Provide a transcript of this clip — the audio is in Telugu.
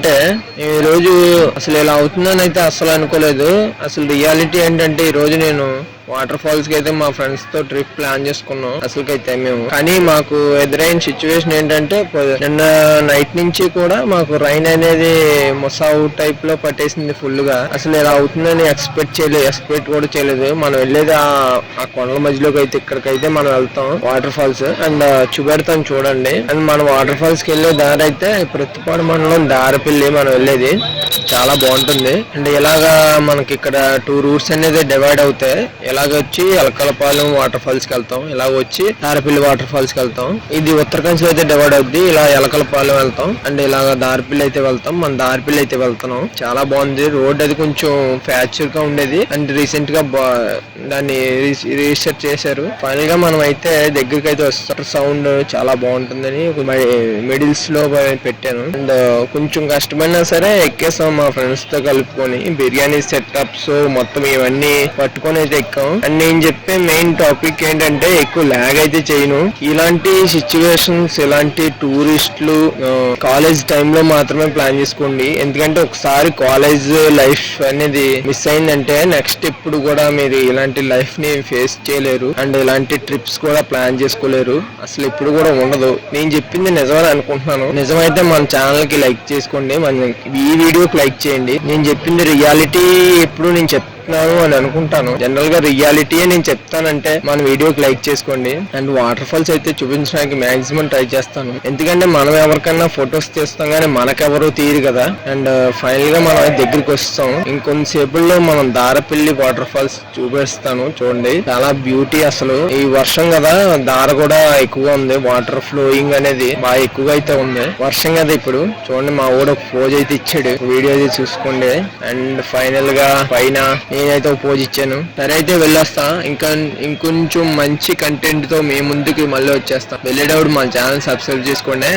అంటే ఈ రోజు అసలు ఇలా అవుతుందని అయితే అసలు అనుకోలేదు. అసలు రియాలిటీ ఏంటంటే ఈ రోజు నేను వాటర్ ఫాల్స్కి అయితే మా ఫ్రెండ్స్తో ట్రిప్ ప్లాన్ చేసుకున్నాం. అసలుకైతే మేము. కానీ మాకు ఎదురైన సిచ్యువేషన్ ఏంటంటే నిన్న నైట్ నుంచి కూడా మాకు రైన్ అనేది ముసావు టైప్లో పట్టేసింది ఫుల్గా అసలు ఇలా అవుతుందని ఎక్స్పెక్ట్ చేయలేదు ఎక్స్పెక్ట్ కూడా చేయలేదు. మనం వెళ్ళేది ఆ కొండల మధ్యలోకి అయితే ఇక్కడికైతే మనం వెళ్తాం వాటర్ ఫాల్స్. అండ్ చూపెడతాం చూడండి. అండ్ మనం వాటర్ ఫాల్స్కి వెళ్ళే దారి అయితే ప్రతిపాడు మండలం దారిపల్లి మనం వెళ్ళేది. చాలా బాగుంటుంది. అండ్ ఇలాగా మనకి ఇక్కడ టూ రూట్స్ అనేది డివైడ్ అవుతాయి. ఇలాగ వచ్చి ఎలకలపాలెం వాటర్ ఫాల్స్కి వెళ్తాం ఇలాగ వచ్చి దారిపల్లి వాటర్ ఫాల్స్కి వెళ్తాం ఇది ఉత్తరకాంక్ష అయితే డివైడ్ అవుద్ది ఇలా ఎలకలపాలెం వెళ్తాం. అండ్ ఇలాగ దారిపల్లి అయితే వెళ్తాం మన దారిపల్లి అయితే వెళ్తున్నాం. చాలా బాగుంది. రోడ్ అది కొంచెం ఫ్యాక్చర్గా ఉండేది. అండ్ రీసెంట్గా బా- దాన్ని రిజిస్టర్ చేశారు. ఫైనల్గా మనం అయితే దగ్గరికి అయితే వస్తారు. సౌండ్ చాలా బాగుంటుందని మిడిల్స్లో పెట్టాను. అండ్ కొంచెం కష్టమైనా సరే ఎక్కేసి మా ఫ్రెండ్స్తో కలుపుకొని. బిర్యానీ సెటప్స్ మొత్తం ఇవన్నీ పట్టుకొని అయితే ఎక్కాం అండ్ నేను చెప్పే మెయిన్ టాపిక్ ఏంటంటే ఎక్కువ లాగ్ అయితే చేయను. ఇలాంటి సిచ్యువేషన్స్ ఇలాంటి టూరిస్టులు కాలేజ్ టైంలో మాత్రమే ప్లాన్ చేసుకోండి. ఎందుకంటే ఒకసారి కాలేజ్ లైఫ్ అనేది మిస్ అయిందంటే నెక్స్ట్ ఎప్పుడు కూడా మీరు ఇలాంటి లైఫ్ని ఫేస్ చేయలేరు. అండ్ ఇలాంటి ట్రిప్స్ కూడా ప్లాన్ చేసుకోలేరు. అసలు ఇప్పుడు కూడా ఉండదు. నేను చెప్పింది నిజమని అనుకుంటున్నాను. నిజమైతే మన ఛానల్కి లైక్ చేసుకోండి. మన ఈ వీడియో లైక్ చేయండి. నేను చెప్పింది రియాలిటీ ఎప్పుడు నేను చెప్తున్నారు అని అనుకుంటాను. జనరల్గా రియాలిటీ నేను చెప్తానంటే మన వీడియోకి లైక్ చేసుకోండి. అండ్ వాటర్ ఫాల్స్ అయితే చూపించడానికి మాక్సిమం ట్రై చేస్తాను. ఎందుకంటే మనం ఎవరికన్నా ఫొటోస్ తీస్తాం కానీ మనకెవరూ తీరు కదా. అండ్ ఫైనల్ uh, గా మనం దగ్గరికి వస్తాం. ఇంకొంతసేపుల్లో మనం దారపల్లి వాటర్ ఫాల్స్ చూపిస్తాను. చూడండి. చాలా బ్యూటీ అసలు. ఈ వర్షం కదా దార కూడా ఎక్కువ ఉంది. వాటర్ ఫ్లోయింగ్ అనేది బాగా ఎక్కువగా అయితే ఉంది. వర్షం కదా ఇప్పుడు. చూడండి మా ఊడ పోజ్ అయితే ఇచ్చాడు. వీడియో అయితే చూసుకోండి. అండ్ ఫైనల్గా పైన నేనైతే ఒక పోజ్ ఇచ్చాను. సరే అయితే వెళ్ళొస్తా. ఇంకా ఇంకొంచెం మంచి కంటెంట్తో మీ ముందుకి మళ్ళీ వచ్చేస్తాం. వెళ్ళేటప్పుడు మా ఛానల్ సబ్స్క్రైబ్ చేసుకోండి.